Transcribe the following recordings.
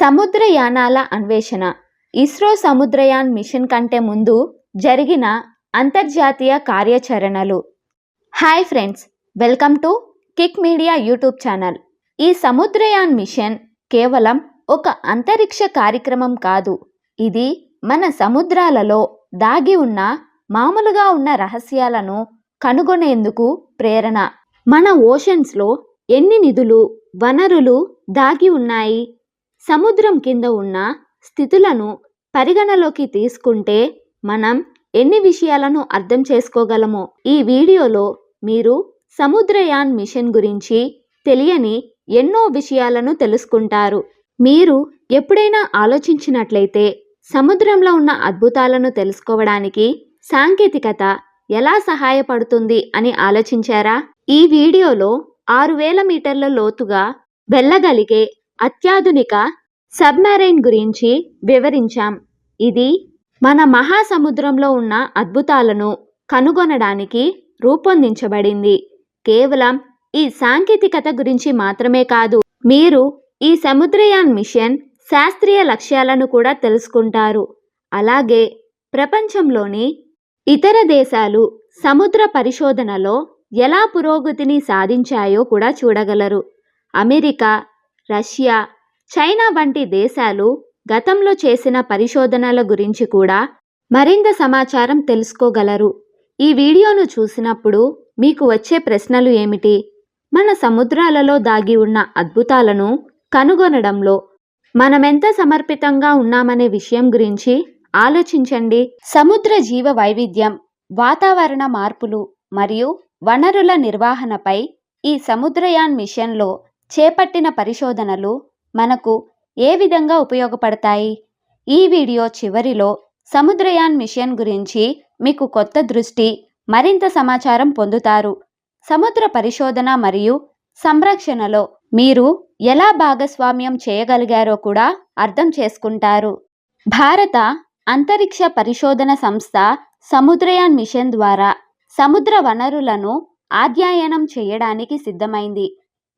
సముద్రయానాల అన్వేషణ. ఇస్రో సముద్రయాన్ మిషన్ కంటే ముందు జరిగిన అంతర్జాతీయ కార్యాచరణలు. Hi friends welcome to kick media YouTube channel. ఈ సముద్రయాన్ మిషన్ కేవలం ఒక అంతరిక్ష కార్యక్రమం కాదు. ఇది మన సముద్రాలలో దాగి ఉన్న మామూలుగా ఉన్న రహస్యాలను కనుగొనేందుకు ప్రేరణ. మన ఓషన్స్లో ఎన్ని నిధులు వనరులు దాగి ఉన్నాయి? సముద్రం కింద ఉన్న స్థితులను పరిగణలోకి తీసుకుంటే మనం ఎన్ని విషయాలను అర్థం చేసుకోగలమో ఈ వీడియోలో మీరు సముద్రయాన్ మిషన్ గురించి తెలియని ఎన్నో విషయాలను తెలుసుకుంటారు. మీరు ఎప్పుడైనా ఆలోచించినట్లయితే సముద్రంలో ఉన్న అద్భుతాలను తెలుసుకోవడానికి సాంకేతికత ఎలా సహాయపడుతుంది అని ఆలోచించారా? ఈ వీడియోలో ఆరు వేల మీటర్ల లోతుగా వెళ్ళగలిగే అత్యాధునిక సబ్మెరైన్ గురించి వివరించాం. ఇది మన మహాసముద్రంలో ఉన్న అద్భుతాలను కనుగొనడానికి రూపొందించబడింది. కేవలం ఈ సాంకేతికత గురించి మాత్రమే కాదు మీరు ఈ సముద్రయాన్ మిషన్ శాస్త్రీయ లక్ష్యాలను కూడా తెలుసుకుంటారు. అలాగే ప్రపంచంలోని ఇతర దేశాలు సముద్ర పరిశోధనలో ఎలా పురోగతిని సాధించాయో కూడా చూడగలరు. అమెరికా రష్యా చైనా వంటి దేశాలు గతంలో చేసిన పరిశోధనల గురించి కూడా మరింత సమాచారం తెలుసుకోగలరు. ఈ వీడియోను చూసినప్పుడు మీకు వచ్చే ప్రశ్నలు ఏమిటి? మన సముద్రాలలో దాగి ఉన్న అద్భుతాలను కనుగొనడంలో మనమెంత సమర్పితంగా ఉన్నామనే విషయం గురించి ఆలోచించండి. సముద్ర జీవ వైవిధ్యం వాతావరణ మార్పులు మరియు వనరుల నిర్వహణపై ఈ సముద్రయాన్ మిషన్లో చేపట్టిన పరిశోధనలు మనకు ఏ విధంగా ఉపయోగపడతాయి? ఈ వీడియో చివరిలో సముద్రయాన్ మిషన్ గురించి మీకు కొత్త దృష్టి మరింత సమాచారం పొందుతారు. సముద్ర పరిశోధన మరియు సంరక్షణలో మీరు ఎలా భాగస్వామ్యం చేయగలిగారో కూడా అర్థం చేసుకుంటారు. భారత అంతరిక్ష పరిశోధన సంస్థ సముద్రయాన్ మిషన్ ద్వారా సముద్ర వనరులను అధ్యయనం చేయడానికి సిద్ధమైంది.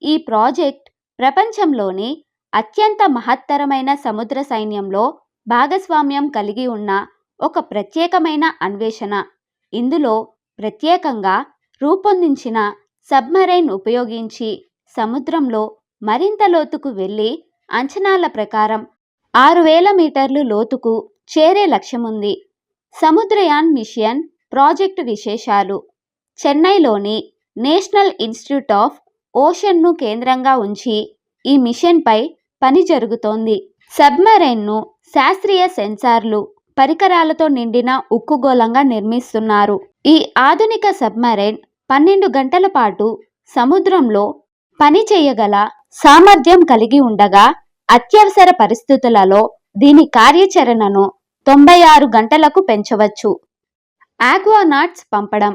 ఈ ప్రాజెక్ట్ ప్రపంచంలోని అత్యంత మహత్తరమైన సముద్ర సైన్యంలో భాగస్వామ్యం కలిగి ఉన్న ఒక ప్రత్యేకమైన అన్వేషణ. ఇందులో ప్రత్యేకంగా రూపొందించిన సబ్మరైన్ ఉపయోగించి సముద్రంలో మరింత లోతుకు వెళ్ళి అంచనాల ప్రకారం ఆరు వేల మీటర్లు లోతుకు చేరే లక్ష్యముంది. సముద్రయాన్ మిషన్ ప్రాజెక్టు విశేషాలు. చెన్నైలోని నేషనల్ ఇన్స్టిట్యూట్ ఆఫ్ ఓషన్ను కేంద్రంగా ఉంచి ఈ మిషన్పై పని జరుగుతోంది. సబ్మెరైన్ను శాస్త్రీయ సెన్సార్లు పరికరాలతో నిండిన ఉక్కుగోళంగా నిర్మిస్తున్నారు. ఈ ఆధునిక సబ్మెరైన్ పన్నెండు గంటల పాటు సముద్రంలో పని చేయగల సామర్థ్యం కలిగి ఉండగా అత్యవసర పరిస్థితులలో దీని కార్యాచరణను తొంభై ఆరు గంటలకు పెంచవచ్చు. ఆక్వానాట్స్ పంపడం.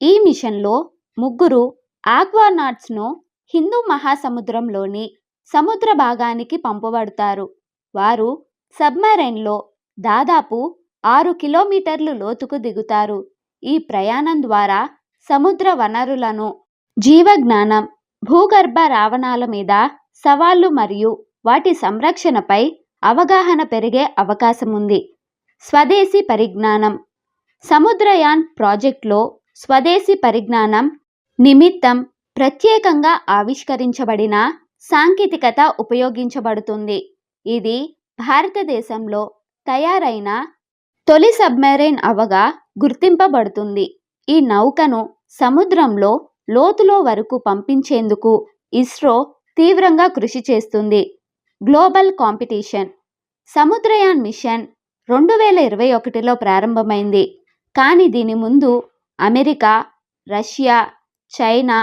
ఈ మిషన్లో ముగ్గురు ఆక్వానాట్స్ను హిందూ మహాసముద్రంలోని సముద్ర భాగానికి పంపబడతారు. వారు సబ్మెరైన్లో దాదాపు ఆరు కిలోమీటర్లు లోతుకు దిగుతారు. ఈ ప్రయాణం ద్వారా సముద్ర వనరులను జీవజ్ఞానం భూగర్భ రావణాల మీద సవాళ్ళు మరియు వాటి సంరక్షణపై అవగాహన పెరిగే అవకాశం ఉంది స్వదేశీ పరిజ్ఞానం. సముద్రయాన్ ప్రాజెక్టులో స్వదేశీ పరిజ్ఞానం నిమిత్తం ప్రత్యేకంగా ఆవిష్కరించబడిన సాంకేతికత ఉపయోగించబడుతుంది. ఇది భారతదేశంలో తయారైన తొలి సబ్మెరైన్ అవగా గుర్తింపబడుతుంది. ఈ నౌకను సముద్రంలో లోతులో వరకు పంపించేందుకు ఇస్రో తీవ్రంగా కృషి చేస్తుంది. గ్లోబల్ కాంపిటీషన్ సముద్రయాన్ మిషన్ రెండు వేల ఇరవై ఒకటిలో ప్రారంభమైంది. కానీ దీని ముందు America Russia China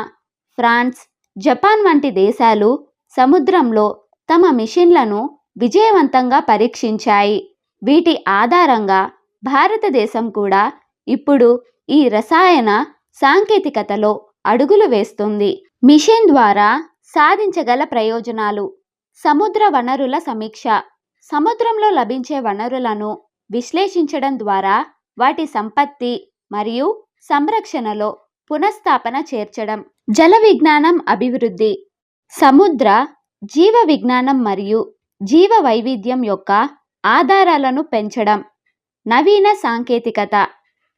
France Japan వంటి దేశాలు సముద్రంలో తమ మిషన్లను విజయవంతంగా పరీక్షించాయి. వీటి ఆధారంగా భారతదేశం కూడా ఇప్పుడు ఈ రసాయన సాంకేతికతలో అడుగులు వేస్తుంది. మిషన్ ద్వారా సాధించగల ప్రయోజనాలు. సముద్ర వనరుల సమీక్ష. సముద్రంలో లభించే వనరులను విశ్లేషించడం ద్వారా వాటి సంపత్తి మరియు సంరక్షణలో పునఃస్థాపన చేర్చడం. జల విజ్ఞానం అభివృద్ధి. సముద్ర జీవ విజ్ఞానం మరియు జీవ వైవిధ్యం యొక్క ఆధారాలను పెంచడం. నవీన సాంకేతికత.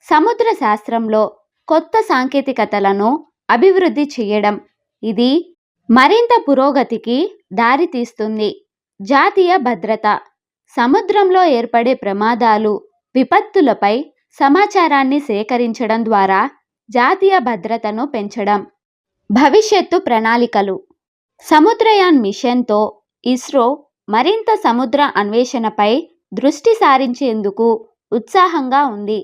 సముద్ర శాస్త్రంలో కొత్త సాంకేతికతలను అభివృద్ధి చేయడం. ఇది మరింత పురోగతికి దారితీస్తుంది. జాతీయ భద్రత. సముద్రంలో ఏర్పడే ప్రమాదాలు విపత్తులపై సమాచారాన్ని సేకరించడం ద్వారా జాతీయ భద్రతను పెంచడం. భవిష్యత్తు ప్రణాళికలు. సముద్రయాన్ మిషన్తో ఇస్రో మరింత సముద్ర అన్వేషణపై దృష్టి సారించేందుకు ఉత్సాహంగా ఉంది.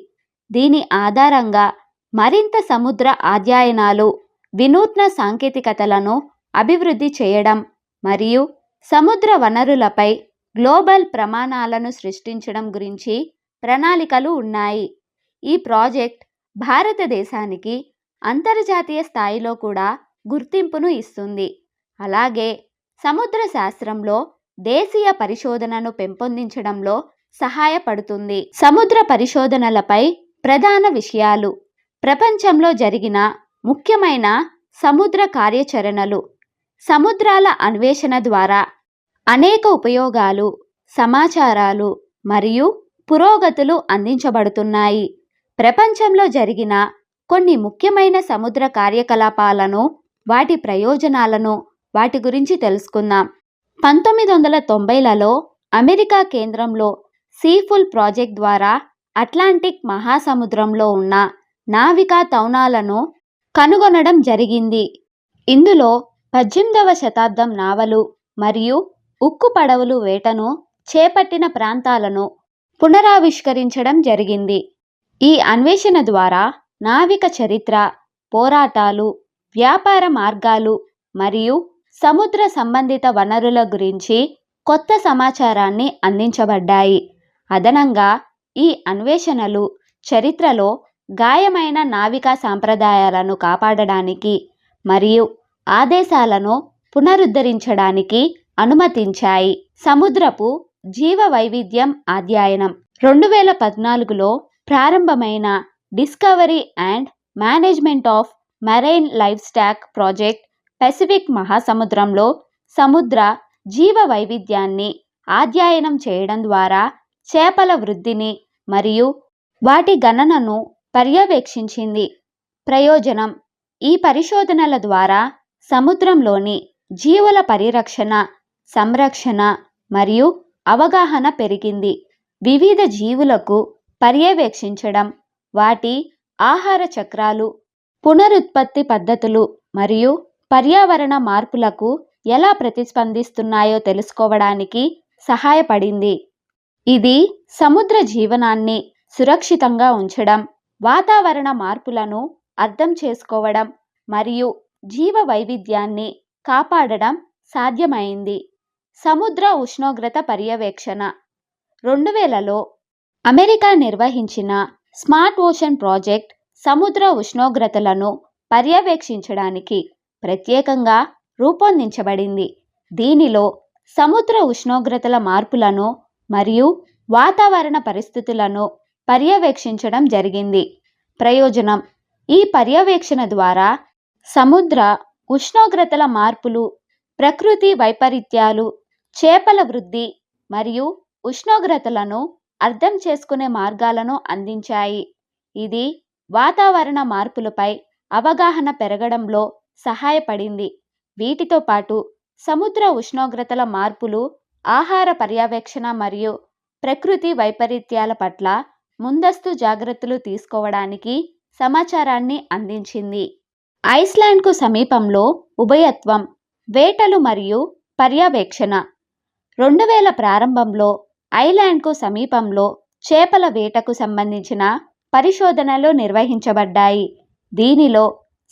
దీని ఆధారంగా మరింత సముద్ర అధ్యయనాలు వినూత్న సాంకేతికతలను అభివృద్ధి చేయడం మరియు సముద్ర వనరులపై గ్లోబల్ ప్రమాణాలను సృష్టించడం గురించి ప్రణాళికలు ఉన్నాయి. ఈ ప్రాజెక్ట్ భారతదేశానికి అంతర్జాతీయ స్థాయిలో కూడా గుర్తింపును ఇస్తుంది. అలాగే సముద్ర శాస్త్రంలో దేశీయ పరిశోధనను పెంపొందించడంలో సహాయపడుతుంది. సముద్ర పరిశోధనలపై ప్రధాన విషయాలు. ప్రపంచంలో జరిగిన ముఖ్యమైన సముద్ర కార్యాచరణలు. సముద్రాల అన్వేషణ ద్వారా అనేక ఉపయోగాలు సమాచారాలు మరియు పురోగతులు అందించబడుతున్నాయి. ప్రపంచంలో జరిగిన కొన్ని ముఖ్యమైన సముద్ర కార్యకలాపాలను వాటి ప్రయోజనాలను వాటి గురించి తెలుసుకుందాం. పంతొమ్మిది వందల తొంభైలలో అమెరికా కేంద్రంలో సీఫుల్ ప్రాజెక్ట్ ద్వారా అట్లాంటిక్ మహాసముద్రంలో ఉన్న నావికా తౌనాలను కనుగొనడం జరిగింది. ఇందులో పద్దెనిమిదవ శతాబ్దం నావలు మరియు ఉక్కు పడవలు వేటను చేపట్టిన ప్రాంతాలను పునరావిష్కరించడం జరిగింది. ఈ అన్వేషణ ద్వారా నావిక చరిత్ర పోరాటాలు వ్యాపార మార్గాలు మరియు సముద్ర సంబంధిత వనరుల గురించి కొత్త సమాచారాన్ని అందించబడ్డాయి. అదనంగా ఈ అన్వేషణలు చరిత్రలో గాయమైన నావికా సాంప్రదాయాలను కాపాడడానికి మరియు ఆదేశాలను పునరుద్ధరించడానికి అనుమతించాయి. సముద్రపు జీవ వైవిధ్యం అధ్యయనం రెండు వేల పద్నాలుగులో ప్రారంభమైన discovery and management of marine life stock project Pacific మహాసముద్రంలో సముద్ర జీవ వైవిధ్యాన్ని అధ్యయనం చేయడం ద్వారా చేపల వృద్ధిని మరియు వాటి గణనను పర్యవేక్షించింది. ప్రయోజనం ఈ పరిశోధనల ద్వారా సముద్రంలోని జీవుల పరిరక్షణ సంరక్షణ మరియు అవగాహన పెరిగింది. వివిధ జీవులకు పర్యవేక్షించడం వాటి ఆహార చక్రాలు పునరుత్పత్తి పద్ధతులు మరియు పర్యావరణ మార్పులకు ఎలా ప్రతిస్పందిస్తున్నాయో తెలుసుకోవడానికి సహాయపడింది. ఇది సముద్ర జీవనాన్ని సురక్షితంగా ఉంచడం వాతావరణ మార్పులను అర్థం చేసుకోవడం మరియు జీవ వైవిధ్యాన్ని కాపాడడం సాధ్యమైంది. సముద్ర ఉష్ణోగ్రత పర్యవేక్షణ రెండు వేలలో అమెరికా నిర్వహించిన స్మార్ట్ ఓషన్ ప్రాజెక్ట్ సముద్ర ఉష్ణోగ్రతలను పర్యవేక్షించడానికి ప్రత్యేకంగా రూపొందించబడింది. దీనిలో సముద్ర ఉష్ణోగ్రతల మార్పులను మరియు వాతావరణ పరిస్థితులను పర్యవేక్షించడం జరిగింది. ప్రయోజనం ఈ పర్యవేక్షణ ద్వారా సముద్ర ఉష్ణోగ్రతల మార్పులు ప్రకృతి వైపరీత్యాలు చేపల వృద్ధి మరియు ఉష్ణోగ్రతలను అర్థం చేసుకునే మార్గాలను అందించాయి. ఇది వాతావరణ మార్పులపై అవగాహన పెరగడంలో సహాయపడింది. వీటితో పాటు సముద్ర ఉష్ణోగ్రతల మార్పులు ఆహార పర్యవేక్షణ మరియు ప్రకృతి వైపరీత్యాల పట్ల ముందస్తు జాగ్రత్తలు తీసుకోవడానికి సమాచారాన్ని అందించింది. ఐస్లాండ్కు సమీపంలో ఉభయత్వం వేటలు మరియు పర్యవేక్షణ. రెండు వేల ప్రారంభంలో ఐలాండ్కు సమీపంలో చేపల వేటకు సంబంధించిన పరిశోధనలు నిర్వహించబడ్డాయి. దీనిలో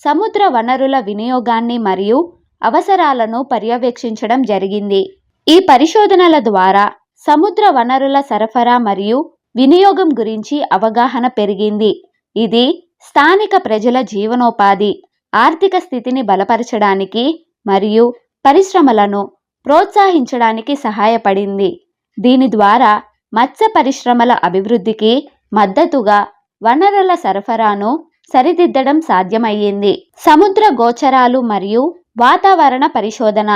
సముద్ర వనరుల వినియోగాన్ని మరియు అవసరాలను పర్యవేక్షించడం జరిగింది. ఈ పరిశోధనల ద్వారా సముద్ర వనరుల సరఫరా మరియు వినియోగం గురించి అవగాహన పెరిగింది. ఇది స్థానిక ప్రజల జీవనోపాధి ఆర్థిక స్థితిని బలపరచడానికి మరియు పరిశ్రమలను ప్రోత్సహించడానికి సహాయపడింది. దీని ద్వారా మత్స్య పరిశ్రమల అభివృద్ధికి మద్దతుగా వనరుల సరఫరాను సరిదిద్దడం సాధ్యమయ్యింది. సముద్ర గోచరాలు మరియు వాతావరణ పరిశోధన.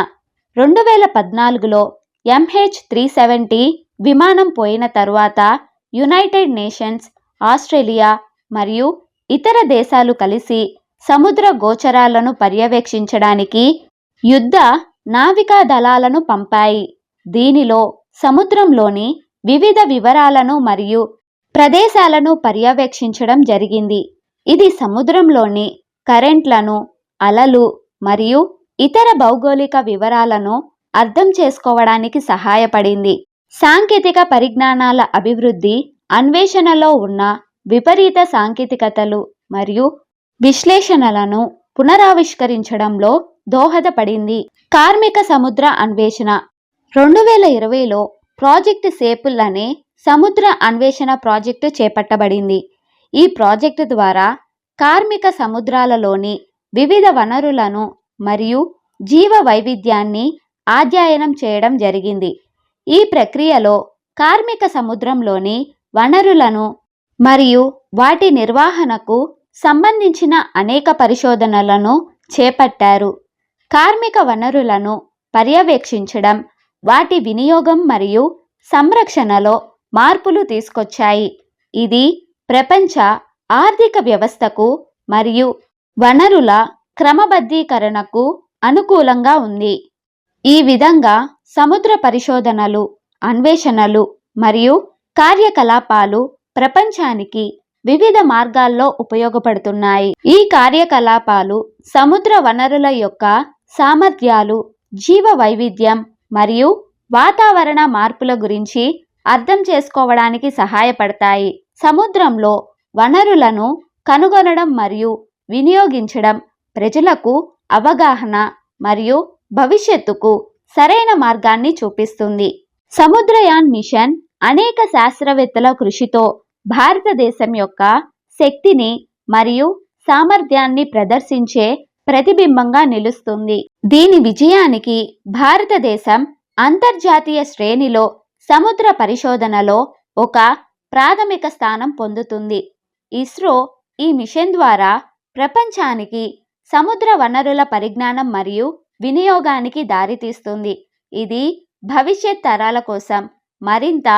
రెండు వేల పద్నాలుగులో ఎంహెచ్ త్రీ సెవెంటీ విమానం పోయిన తరువాత యునైటెడ్ నేషన్స్ ఆస్ట్రేలియా మరియు ఇతర దేశాలు కలిసి సముద్ర గోచరాలను పర్యవేక్షించడానికి యుద్ధ నావికా దళాలను పంపాయి. దీనిలో సముద్రంలోని వివిధ వివరాలను మరియు ప్రదేశాలను పర్యవేక్షించడం జరిగింది. ఇది సముద్రంలోని కరెంట్లను అలలు మరియు ఇతర భౌగోళిక వివరాలను అర్థం చేసుకోవడానికి సహాయపడింది. సాంకేతిక పరిజ్ఞానాల అభివృద్ధి అన్వేషణలో ఉన్న విపరీత సాంకేతికతలు మరియు విశ్లేషణలను పునరావిష్కరించడంలో దోహదపడింది. కార్మిక సముద్ర అన్వేషణ రెండు వేల ఇరవైలో ప్రాజెక్ట్ సేపుల్ అనే సముద్ర అన్వేషణ ప్రాజెక్టు చేపట్టబడింది. ఈ ప్రాజెక్టు ద్వారా కార్మిక సముద్రాలలోని వివిధ వనరులను మరియు జీవ వైవిధ్యాన్ని అధ్యయనం చేయడం జరిగింది. ఈ ప్రక్రియలో కార్మిక సముద్రంలోని వనరులను మరియు వాటి నిర్వహణకు సంబంధించిన అనేక పరిశోధనలను చేపట్టారు. కార్మిక వనరులను పర్యవేక్షించడం వాటి వినియోగం మరియు సంరక్షణలో మార్పులు తీసుకొచ్చాయి. ఇది ప్రపంచ ఆర్థిక వ్యవస్థకు మరియు వనరుల క్రమబద్ధీకరణకు అనుకూలంగా ఉంది. ఈ విధంగా సముద్ర పరిశోధనలు అన్వేషణలు మరియు కార్యకలాపాలు ప్రపంచానికి వివిధ మార్గాల్లో ఉపయోగపడుతున్నాయి. ఈ కార్యకలాపాలు సముద్ర వనరుల యొక్క సామర్థ్యాలు జీవ వైవిధ్యం మరియు వాతావరణ మార్పుల గురించి అర్థం చేసుకోవడానికి సహాయపడతాయి. సముద్రంలో వనరులను కనుగొనడం మరియు వినియోగించడం ప్రజలకు అవగాహన మరియు భవిష్యత్తుకు సరైన మార్గాన్ని చూపిస్తుంది. సముద్రయాన్ మిషన్ అనేక శాస్త్రవేత్తల కృషితో భారతదేశం యొక్క శక్తిని మరియు సామర్థ్యాన్ని ప్రదర్శించే ప్రతిబింబంగా నిలుస్తుంది. దీని విజయానికి భారతదేశం అంతర్జాతీయ శ్రేణిలో సముద్ర పరిశోధనలో ఒక ప్రాథమిక స్థానం పొందుతుంది. ఇస్రో ఈ మిషన్ ద్వారా ప్రపంచానికి సముద్ర వనరుల పరిజ్ఞానం మరియు వినియోగానికి దారితీస్తుంది. ఇది భవిష్యత్ తరాల కోసం మరింత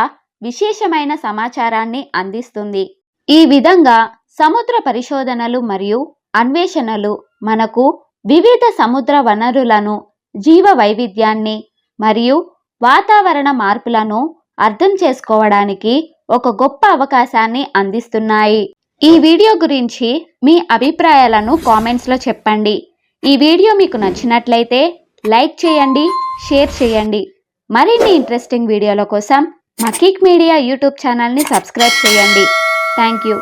విశేషమైన సమాచారాన్ని అందిస్తుంది. ఈ విధంగా సముద్ర పరిశోధనలు మరియు అన్వేషణలు మనకు వివిధ సముద్ర వనరులను జీవ వైవిధ్యాన్ని మరియు వాతావరణ మార్పులను అర్థం చేసుకోవడానికి ఒక గొప్ప అవకాశాన్ని అందిస్తున్నాయి. ఈ వీడియో గురించి మీ అభిప్రాయాలను కామెంట్స్లో చెప్పండి. ఈ వీడియో మీకు నచ్చినట్లయితే లైక్ చేయండి షేర్ చేయండి. మరిన్ని ఇంట్రెస్టింగ్ వీడియోల కోసం మా కిక్ మీడియా యూట్యూబ్ ఛానల్ని సబ్స్క్రైబ్ చేయండి. Thank you.